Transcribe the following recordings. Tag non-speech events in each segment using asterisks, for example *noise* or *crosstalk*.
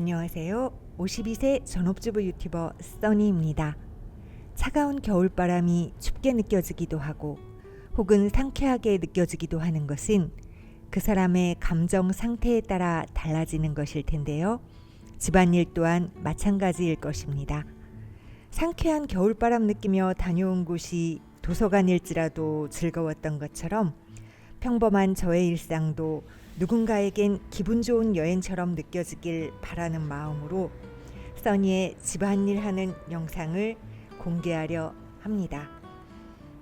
안녕하세요. 52세 전업주부 유튜버 써니입니다. 차가운 겨울바람이 춥게 느껴지기도 하고 혹은 상쾌하게 느껴지기도 하는 것은 그 사람의 감정 상태에 따라 달라지는 것일 텐데요. 집안일 또한 마찬가지일 것입니다. 상쾌한 겨울바람 느끼며 다녀온 곳이 도서관일지라도 즐거웠던 것처럼 평범한 저의 일상도 누군가에겐 기분 좋은 여행처럼 느껴지길 바라는 마음으로 써니의 집안일 하는 영상을 공개하려 합니다.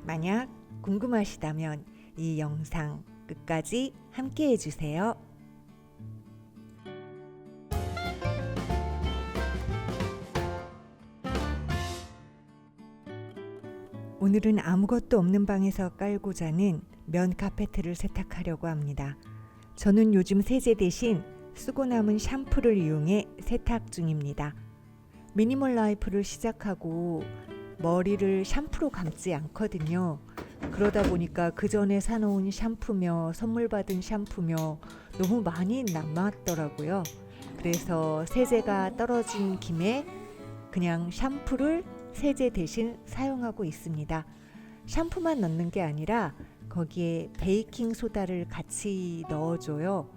만약 궁금하시다면 이 영상 끝까지 함께 해주세요. 오늘은 아무것도 없는 방에서 깔고 자는 면 카페트를 세탁하려고 합니다. 저는 요즘 세제 대신 쓰고 남은 샴푸를 이용해 세탁 중입니다. 미니멀 라이프를 시작하고 머리를 샴푸로 감지 않거든요. 그러다 보니까 그 전에 사놓은 샴푸며 선물 받은 샴푸며 너무 많이 남았더라고요. 그래서 세제가 떨어진 김에 그냥 샴푸를 세제 대신 사용하고 있습니다. 샴푸만 넣는 게 아니라 거기에 베이킹 소다를 같이 넣어줘요.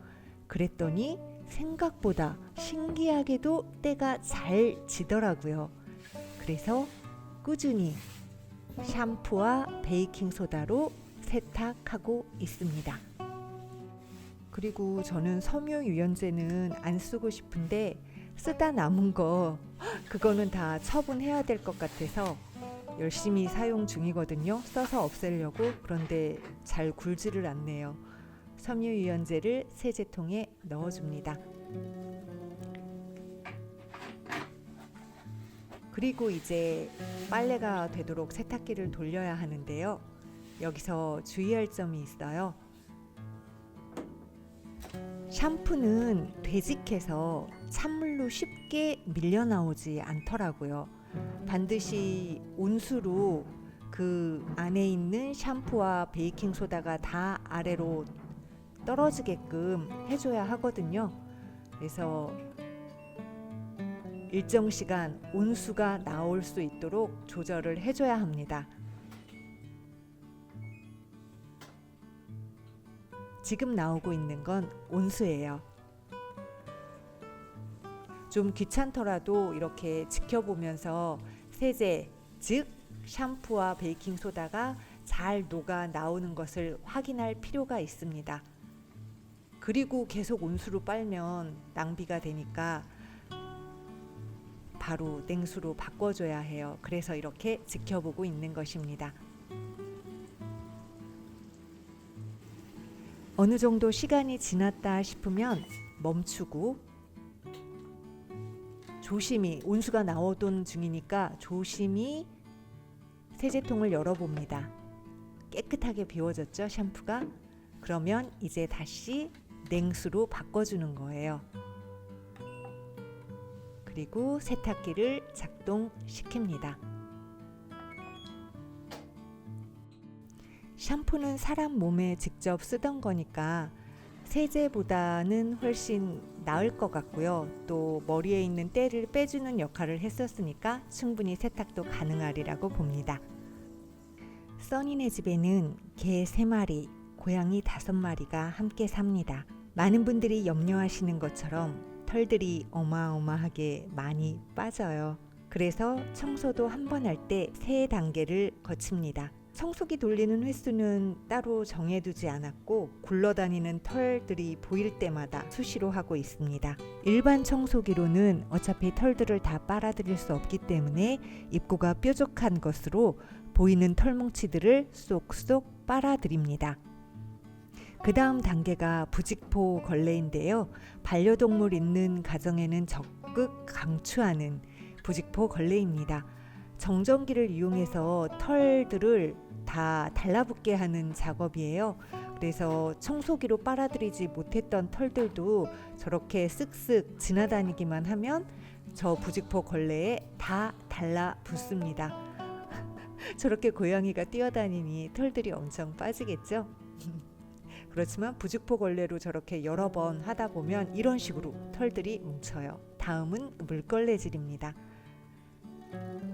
그랬더니 생각보다 신기하게도 때가 잘 지더라고요. 그래서 꾸준히 샴푸와 베이킹 소다로 세탁하고 있습니다. 그리고 저는 섬유 유연제는 안 쓰고 싶은데 쓰다 남은 거 그거는 다 처분해야 될 것 같아서 열심히 사용 중이거든요. 써서 없애려고 그런데 잘 굴지를 않네요. 섬유 유연제를 세제통에 넣어줍니다. 그리고 이제 빨래가 되도록 세탁기를 돌려야 하는데요. 여기서 주의할 점이 있어요. 샴푸는 되직해서 찬물로 쉽게 밀려 나오지 않더라고요. 반드시 온수로 그 안에 있는 샴푸와 베이킹 소다가 다 아래로 떨어지게끔 해줘야 하거든요. 그래서 일정 시간 온수가 나올 수 있도록 조절을 해줘야 합니다. 지금 나오고 있는 건 온수예요. 좀 귀찮더라도 이렇게 지켜보면서 세제, 즉 샴푸와 베이킹 소다가 잘 녹아 나오는 것을 확인할 필요가 있습니다. 그리고 계속 온수로 빨면 낭비가 되니까 바로 냉수로 바꿔줘야 해요. 그래서 이렇게 지켜보고 있는 것입니다. 어느 정도 시간이 지났다 싶으면 멈추고 조심히 온수가 나오던 중이니까 조심히 세제통을 열어봅니다. 깨끗하게 비워졌죠 샴푸가? 그러면 이제 다시 냉수로 바꿔주는 거예요. 그리고 세탁기를 작동시킵니다. 샴푸는 사람 몸에 직접 쓰던 거니까 세제보다는 훨씬 나을 것 같고요. 또 머리에 있는 때를 빼주는 역할을 했었으니까 충분히 세탁도 가능하리라고 봅니다. 써니네 집에는 개 3마리, 고양이 5마리가 함께 삽니다. 많은 분들이 염려하시는 것처럼 털들이 어마어마하게 많이 빠져요. 그래서 청소도 한 번 할 때 세 단계를 거칩니다. 청소기 돌리는 횟수는 따로 정해두지 않았고 굴러다니는 털들이 보일 때마다 수시로 하고 있습니다. 일반 청소기로는 어차피 털들을 다 빨아들일 수 없기 때문에 입구가 뾰족한 것으로 보이는 털뭉치들을 쏙쏙 빨아들입니다. 그 다음 단계가 부직포 걸레인데요. 반려동물 있는 가정에는 적극 강추하는 부직포 걸레입니다. 정전기를 이용해서 털들을 다 달라붙게 하는 작업이에요. 그래서 청소기로 빨아들이지 못했던 털들도 저렇게 쓱쓱 지나다니기만 하면 저 부직포 걸레에 다 달라붙습니다. *laughs* 저렇게 고양이가 뛰어다니니 털들이 엄청 빠지겠죠? *laughs* 그렇지만 부직포 걸레로 저렇게 여러 번 하다 보면 이런 식으로 털들이 뭉쳐요. 다음은 물걸레질입니다.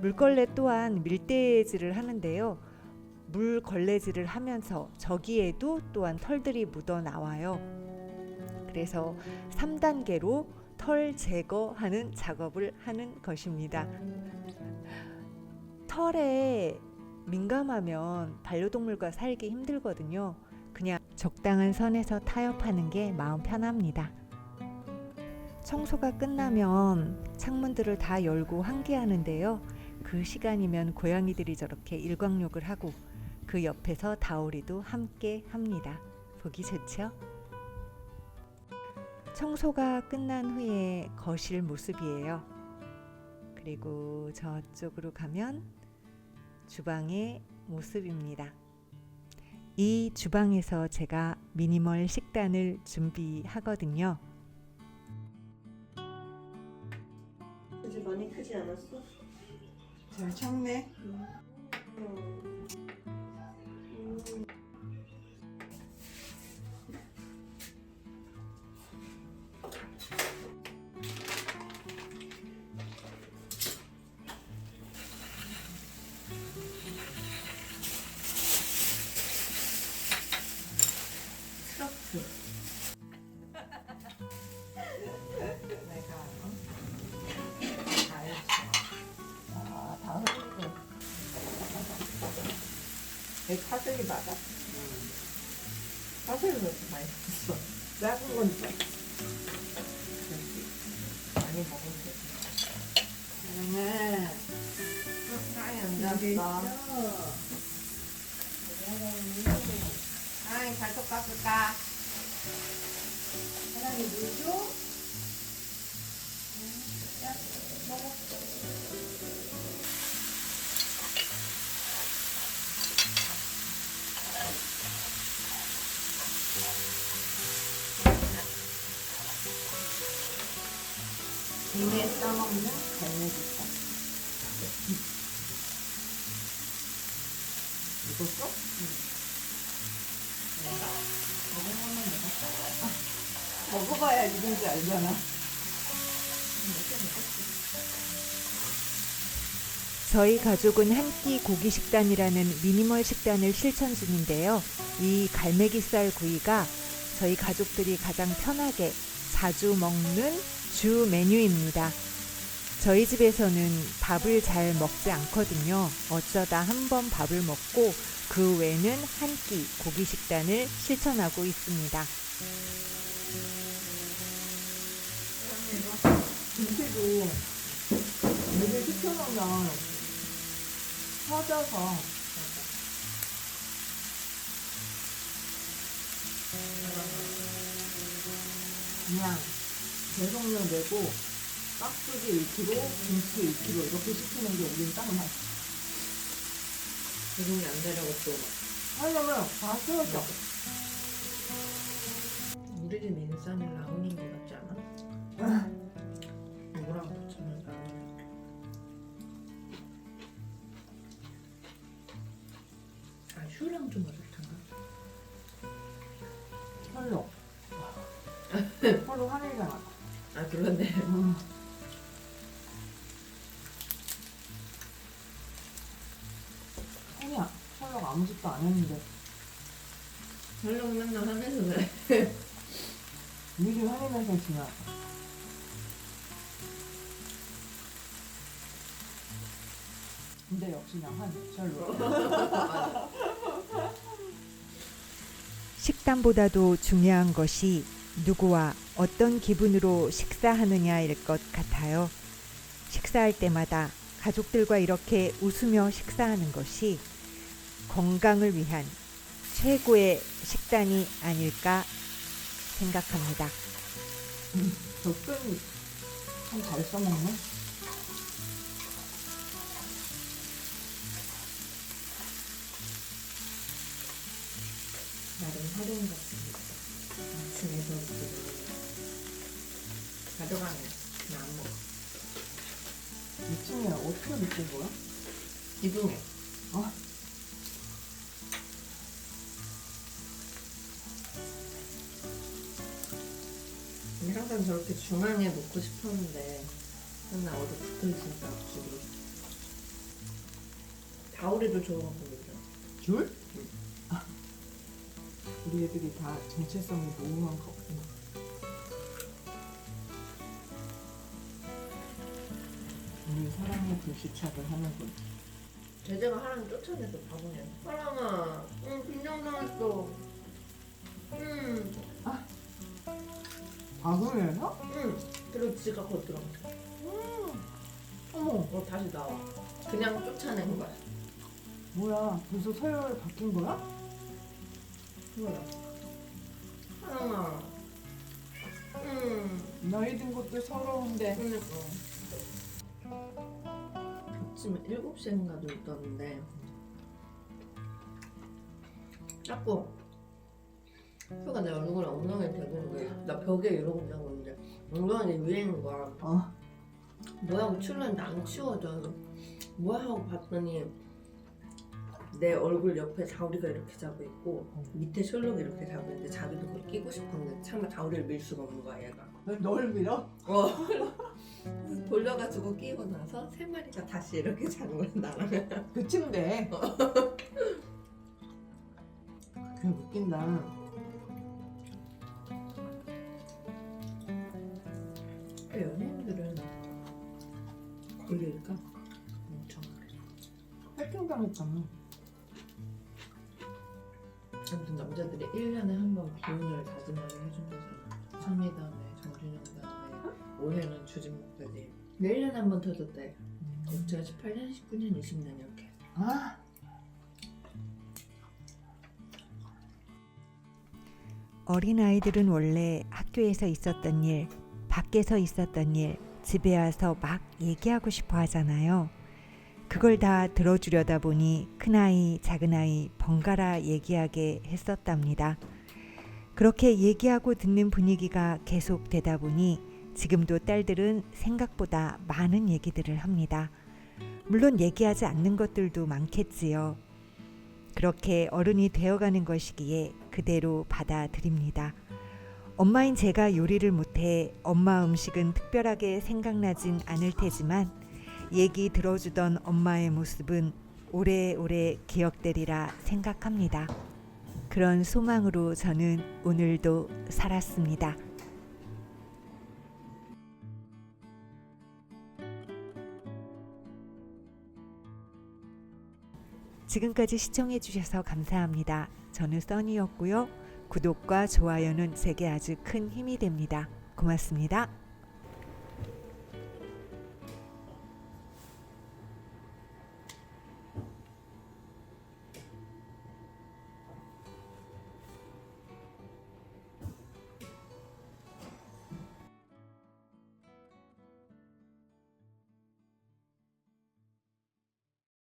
물걸레 또한 밀대질을 하는데요. 물걸레질을 하면서 저기에도 또한 털들이 묻어 나와요. 그래서 3단계로 털 제거하는 작업을 하는 것입니다. 털에 민감하면 반려동물과 살기 힘들거든요. 그냥 적당한 선에서 타협하는 게 마음 편합니다. 청소가 끝나면 창문들을 다 열고 환기하는데요. 그 시간이면 고양이들이 저렇게 일광욕을 하고 그 옆에서 다오리도 함께 합니다. 보기 좋죠? 청소가 끝난 후에 거실 모습이에요. 그리고 저쪽으로 가면 주방의 모습입니다. 이 주방에서 제가 미니멀 식단을 준비하거든요. 많이 크지 않았어? 잘 참네. 트 내 파슬리 맞아? 파슬리 많이 썼어? 작은 건데. 그렇지. 많이 먹으면 되지. 사랑해. 사랑이 안 잡았어. 사랑이 발톱 깎을까? 사랑이 물 줘? 김에 먹어봐야 익은지 알잖아. 저희 가족은 한 끼 고기 식단이라는 미니멀 식단을 실천 중인데요. 이 갈매기살 구이가 저희 가족들이 가장 편하게 자주 먹는 주 메뉴입니다. 저희 집에서는 밥을 잘 먹지 않거든요. 어쩌다 한 번 밥을 먹고 그 외는 한 끼 고기 식단을 실천하고 있습니다. 김치도 물을 식혀놓으면 터져서 그냥 배송료 내고 깍두기 1kg, 김치 2kg 이렇게 시키는 게 우린 딱 맛있어. 배송이 안 되려고 또 하려면 다 채워져. 우리 집 인싸는 라운인 것 같지 않아? *laughs* 헐로 하늘이잖아. 아 그러네 음. 아니야, 헐로가 아무 짓도 안 했는데. 설령 맨날 하면서 그래 미리 화내면서 지나. 근데 역시 나한 셜로. 식단보다도 중요한 것이 누구와 어떤 기분으로 식사하느냐일 것 같아요. 식사할 때마다 가족들과 이렇게 웃으며 식사하는 것이 건강을 위한 최고의 식단이 아닐까 생각합니다. 적당히 참잘 써먹네. 나름 활용 같습니다 아 해서 지금 가져가면 나안 먹어. 미친이야, 어떻게 미친 거야? 지금 어? 항상 저렇게 중앙에 놓고 싶었는데 맨날 어디 붙어있으니까 줄이 다우리도 좋은 거보죠 줄? 아, 우리 애들이 다 정체성이 모호한 거구나. 우리 사랑의 불시착을 하는군. 제재가 하랑 쫓아내서 바보냐 하랑아 응 빈정당했어 응 바구니에서? 응. 그리고 지가 걷더라 어머, 어 다시 나와 그냥 쫓아낸 거야 뭐야? 벌써 서열 바뀐 거야? 뭐야 하랑아. 응 나이 든 것도 서러운데. 그러니까. 아침에 7시인가 눈떴는데. 자꾸. 표가 내 얼굴에 엉덩이에 대는 거야. 나 벽에 이러고 자고 있는데. 엉덩이에 위에 있는 거야. 어, 뭐야 하고 치우려는데 안 치워져. 뭐야 하고 봤더니 내 얼굴 옆에 다우리가 이렇게 자고 있고 밑에 셜록이 이렇게 자고 있는데 자기도 그걸 끼고 싶었는데 차마 다우리를 밀 수가 없는 거야 얘가 널 밀어? 어. *laughs* 돌려가지고 끼고 나서 세 마리가 다시 이렇게 자는 거야 나랑 그 침대. 그 웃긴다. 연예인들은 걸릴까? 엄청 해킹 당했잖아. 아무튼 남자들이 1년에 한 번 기운을 다짐하게 해준다잖아 선미 다음에 정준영 다음에 올해는 주진목까지. 1년에 한번더 줬대. 2018년, 19년, 20년 이렇게. 아, 어린 아이들은 원래 학교에서 있었던 일, 밖에서 있었던 일, 집에 와서 막 얘기하고 싶어 하잖아요. 그걸 다 들어주려다 보니 큰아이, 작은아이 번갈아 얘기하게 했었답니다. 그렇게 얘기하고 듣는 분위기가 계속 되다 보니 지금도 딸들은 생각보다 많은 얘기들을 합니다. 물론 얘기하지 않는 것들도 많겠지요. 그렇게 어른이 되어가는 것이기에 그대로 받아들입니다. 엄마인 제가 요리를 못해 엄마 음식은 특별하게 생각나진 않을 테지만 얘기 들어주던 엄마의 모습은 오래오래 기억되리라 생각합니다. 그런 소망으로 저는 오늘도 살았습니다. 지금까지 시청해 주셔서 감사합니다. 저는 써니였고요. 구독과 좋아요는 제게 아주 큰 힘이 됩니다. 고맙습니다.